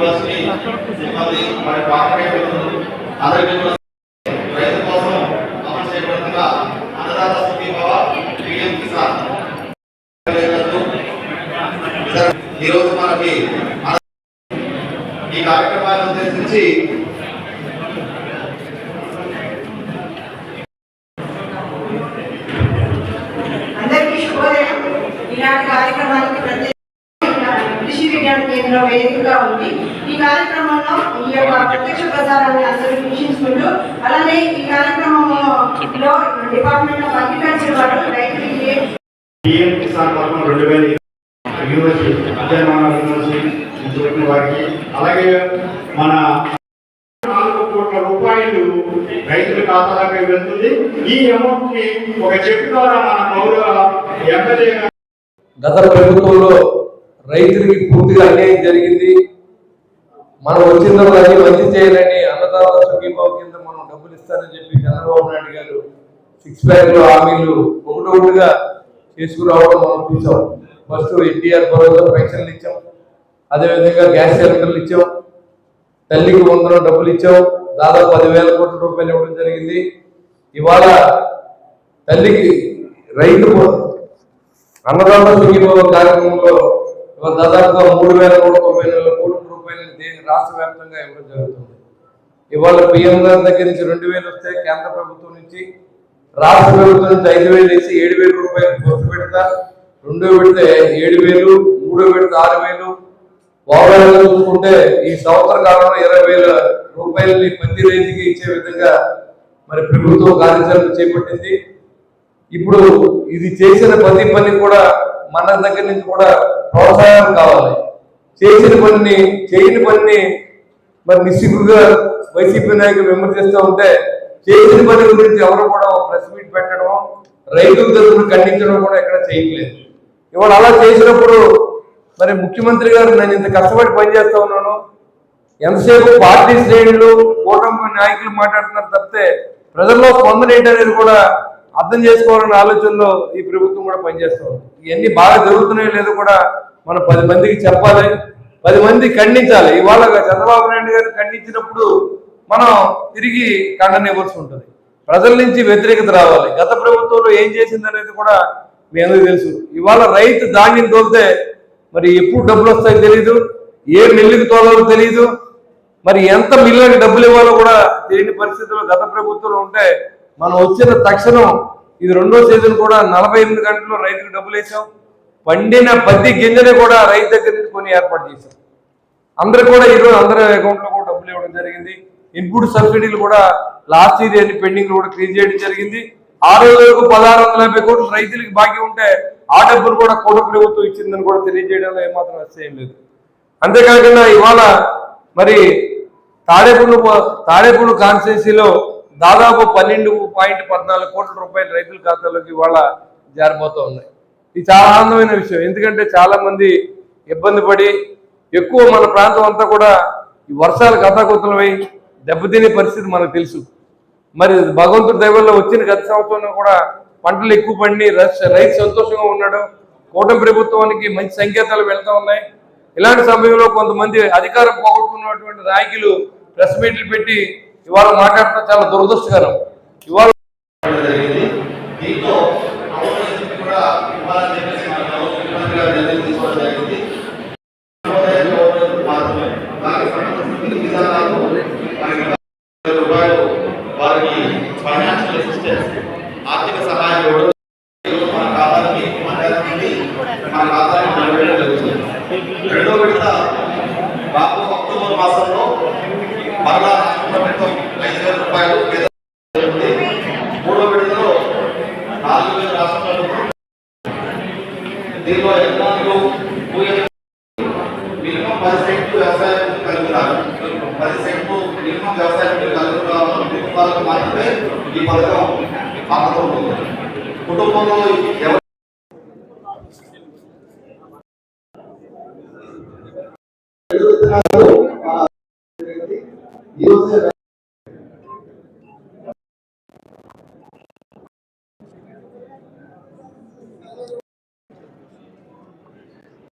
University సిబ్బంది మరి corporate అందరికీ కూడా రైతు కోసం అమలు చేయబడుతున్న అన్నదాత పిఎం కిసాన్. ఈరోజు మనకి ఈ కార్యక్రమాన్ని ఉద్దేశించి అందరికీ శుభోదయం. ఇలాంటి కార్యక్రమానికి ప్రత్యేక విజ్ఞాన కేంద్రం వేదికగా ఉంది ఈ కార్యక్రమంలో ఈ యొక్క ప్రత్యక్ష ప్రసారాన్ని అందరూ వీక్షించుకుంటూ అలానే ఈ కార్యక్రమంలో డిపార్ట్మెంట్ ఆఫ్ అగ్రికల్చర్ వారు రైతులకి పిఎం కిసాన్ పథకం రెండు వేల యూనివర్సిటీ విద్యామాన యూనివర్సిటీ చెప్పిన వారికి అలాగే మన నాలుగు కోట్ల రూపాయలు రైతుల ఖాతాలోకి వెళ్తుంది. ఈ అమౌంట్ని ఒక చెక్ ద్వారా మన గౌరవ ఎమ్మెల్యే గత ప్రభుత్వంలో రైతులకి పూర్తిగా అన్యాయం జరిగింది. మనం వచ్చిన తర్వాత అన్ని మంచి చేయాలని అన్నదాత సుఖీభావ కింద మనం డబ్బులు ఇస్తానని చెప్పి చంద్రబాబు నాయుడు గారు సిక్స్ ప్యాక్లో హామీలు ఒకటొకటిగా తీసుకురావడం మనం చూసాం. ఫస్ట్ ఎన్టీఆర్ భరోసా పెన్షన్లు ఇచ్చాం. అదేవిధంగా గ్యాస్ సిలిండర్లు ఇచ్చాం. తల్లికి వందనం డబ్బులు ఇచ్చాం. దాదాపు పదివేల కోట్ల రూపాయలు ఇవ్వడం జరిగింది. ఇవాళ తల్లికి రైతు అన్నదాత సుఖీభావ కార్యక్రమంలో దాదాపుగా మూడు వేల నూట తొంభై నాలుగు కోట్ల రూపాయలు రాష్ట్ర వ్యాప్తంగా ఇవ్వడం జరుగుతుంది. ఇవాళ పిఎం గారి దగ్గర నుంచి రెండు వేలు వస్తే కేంద్ర ప్రభుత్వం నుంచి. రాష్ట్ర ప్రభుత్వం నుంచి ఐదు వేలు వేసి ఏడు వేల రూపాయలు ఖర్చు పెడతా. రెండో పెడితే ఏడు వేలు మూడో పెడితే ఆరు వేలు. ఓవరాల్ చూసుకుంటే ఈ సంవత్సర కాలంలో ఇరవై వేల రూపాయలని ప్రతి రైతుకి ఇచ్చే విధంగా మరి ప్రభుత్వం కార్యాచరణ చేపట్టింది. ఇప్పుడు ఇది చేసిన ప్రతి పని కూడా మన దగ్గర నుంచి కూడా ప్రోత్సాహం కావాలి. చేసిన పనిని చేయని పనిని మరి నిస్సిగ్గుగా వైసీపీ నాయకులు విమర్శిస్తూ ఉంటే చేసిన పని గురించి ఎవరు కూడా ప్రెస్ మీట్ పెట్టడం రైతుల తరఫున ఖండించడం కూడా ఎక్కడ చేయట్లేదు. ఇవాళ అలా చేసినప్పుడు మరి ముఖ్యమంత్రి గారు నేను ఇంత కష్టపడి పనిచేస్తా ఉన్నాను. ఎంతసేపు పార్టీ శ్రేణులు కూటమి నాయకులు మాట్లాడుతున్నారు తప్పితే ప్రజల్లో స్పందన ఏంటనేది కూడా అర్థం చేసుకోవాలన్న ఆలోచనలో ఈ ప్రభుత్వం కూడా పనిచేస్తుంది ఇవన్నీ బాగా జరుగుతున్నాయో లేదో కూడా మనం పది మందికి చెప్పాలి. పది మంది ఖండించాలి. ఇవాళ చంద్రబాబు నాయుడు గారు ఖండించినప్పుడు మనం తిరిగి ఖండనివ్వాల్సి ఉంటుంది. ప్రజల నుంచి వ్యతిరేకత రావాలి. గత ప్రభుత్వంలో ఏం చేసింది అనేది కూడా మీ అందరికీ తెలుసు. ఇవాళ రైతు ధాన్యం తోలితే మరి ఎప్పుడు డబ్బులు వస్తాయో తెలియదు ఏ మిల్లుకి తోలాలో తెలియదు మరి ఎంత మిల్లుకి డబ్బులు ఇవ్వాలో కూడా తెలియని పరిస్థితుల్లో గత ప్రభుత్వంలో ఉంటే మనం వచ్చిన తక్షణం ఇది రెండో సీజన్ కూడా నలభై ఎనిమిది గంటలు రైతుకు డబ్బులు వేసాం. పండిన పత్తి గింజనే కూడా రైతు దగ్గర నుంచి కొని ఏర్పాటు చేశాం. అందరు కూడా ఈరోజు అందరి అకౌంట్లో కూడా డబ్బులు ఇవ్వడం జరిగింది. ఇన్పుట్ సబ్సిడీలు కూడా లాస్ట్ ఇయర్ అన్ని పెండింగ్లు కూడా క్లీన్ చేయడం జరిగింది. ఆ రోజు వరకు పదహారు వందల యాభై కోట్లు రైతులకు బాకీ ఉంటే ఆ డబ్బులు కూడా కోట ప్రభుత్వం ఇచ్చిందని కూడా తెలియజేయడంలో ఏమాత్రం అసహ్యం లేదు. అంతేకాకుండా ఇవాళ మరి తాడేపూడు తాడేపూడు కాన్స్టిట్యున్సీలో దాదాపు పన్నెండు పాయింట్ పద్నాలుగు కోట్ల రూపాయలు రైతుల ఖాతాలోకి ఇవాళ జారిపోతూ ఉన్నాయి. ఇది చాలా ఆనందమైన విషయం. ఎందుకంటే చాలామంది ఇబ్బంది పడి ఎక్కువ మన ప్రాంతం అంతా కూడా ఈ వర్షాలు కథాకృతులమై దెబ్బతినే పరిస్థితి మనకు తెలుసు. మరి భగవంతుడి దైవంలో వచ్చిన గత సంవత్సరంలో కూడా పంటలు ఎక్కువ పండి రైతు సంతోషంగా ఉన్నాడు. కూటమి ప్రభుత్వానికి మంచి సంకేతాలు వెళ్తూ ఉన్నాయి. ఇలాంటి సమయంలో కొంతమంది అధికారం పోగొట్టుకున్నటువంటి నాయకులు ప్రెస్ మీట్లు పెట్టి ఇవాళ మాట్లాడటం చాలా దురదృష్టకరం. ఇవాళ జరిగింది. వారికి ఫైనాన్షియల్ అసిస్టెన్స్ ఆర్థిక సహాయం ఇవ్వడం మన ఖాతాకి మన ఖాతాకి జరుగుతుంది. రెండో విడత రాబో అక్టోబర్ మాసంలో మరలా రాష్ట్ర ప్రభుత్వం ఐదు వేల రూపాయలు మూడో విడతలో నాలుగు వేల రాష్ట్రాలు దీనిలో ఎకరాలు మినిమం పది సెంట్లు వ్యవసాయం కలుగుతారు. పది సెంట్లు మినిమం వ్యవసాయం కలుగుతారు. కుటుంబాలకు మాత్రమే ఈ పథకం అమలు కుటుంబంలో ఎవరు